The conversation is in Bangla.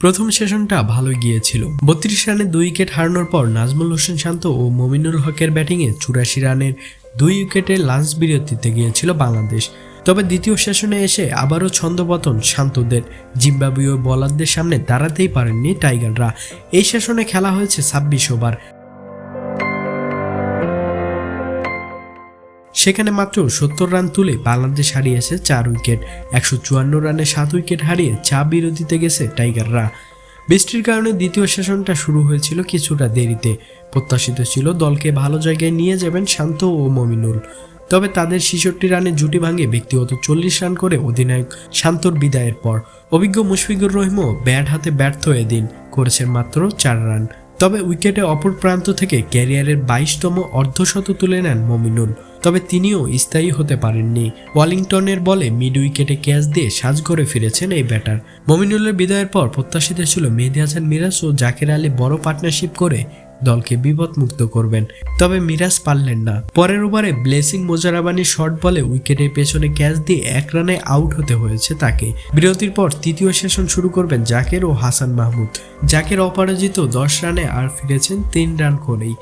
প্রথম সেশনটা ভালো গিয়েছিল। বত্রিশ রানে দুই উইকেট হারানোর পর নাজমুল হোসেন শান্ত ও মমিনুল হকের ব্যাটিংয়ে চুরাশি রানের দুই উইকেটে লাঞ্চ বিরতিতে গিয়েছিল বাংলাদেশ। তবে দ্বিতীয় সেশনে এসে আবারও ছন্দপতন শান্তদের। জিম্বাবুয় বোলারদের সামনে দাঁড়াতেই পারেননি টাইগাররা। এই সেশনে খেলা হয়েছে ছাব্বিশ ওভার। সেখানে মাত্র সত্তর রান তুলে বাংলাদেশ হারিয়েছে চার উইকেট। একশো চুয়ান্ন রানে সাত উইকেট হারিয়ে চা বিরতিতে গেছে টাইগাররা। বৃষ্টির কারণে দ্বিতীয় সেশনটা শুরু হয়েছিল কিছুটা দেরিতে। প্রত্যাশিত ছিল দলকে ভালো জায়গায় নিয়ে যাবেন শান্ত ও মমিনুল। তবে তাদের ছেষট্টি রানে জুটি ভাঙে ব্যক্তিগত চল্লিশ রান করে অধিনায়ক শান্তর বিদায়ের পর। অভিজ্ঞ মুশফিকুর রহিমও ব্যাট হাতে ব্যর্থ এদিন, করেছেন মাত্র চার রান। তবে উইকেটে অপর প্রান্ত থেকে ক্যারিয়ারের বাইশতম অর্ধশত তুলে নেন মমিনুল। তবে তিনিও স্থায়ী হতে পারেননি। ওয়ালিংটনের বলে মিড উইকেটে ক্যাচ দিয়ে সাজ করে ফিরেছেন এই ব্যাটার। মমিনুলের বিদায়ের পর প্রত্যাশিত ছিল মেহেদি হাসান, মিরাজ ও জাকের আলী বড় পার্টনারশিপ করে দলকে বিপদমুক্ত করবেন। তবে মিরাজ পারলেন না। পরের ওভারে ব্লেসিং মোজারাবানি শর্ট বলে উইকেটের পেছনে ক্যাচ দিয়ে এক রানে আউট হতে হয়েছে তাকে। বিরতির পর তৃতীয় সেশন শুরু করবেন জাকের ও হাসান মাহমুদ। জাকের অপরাজিত দশ রানে আর ফিরেছেন তিন রান করেই।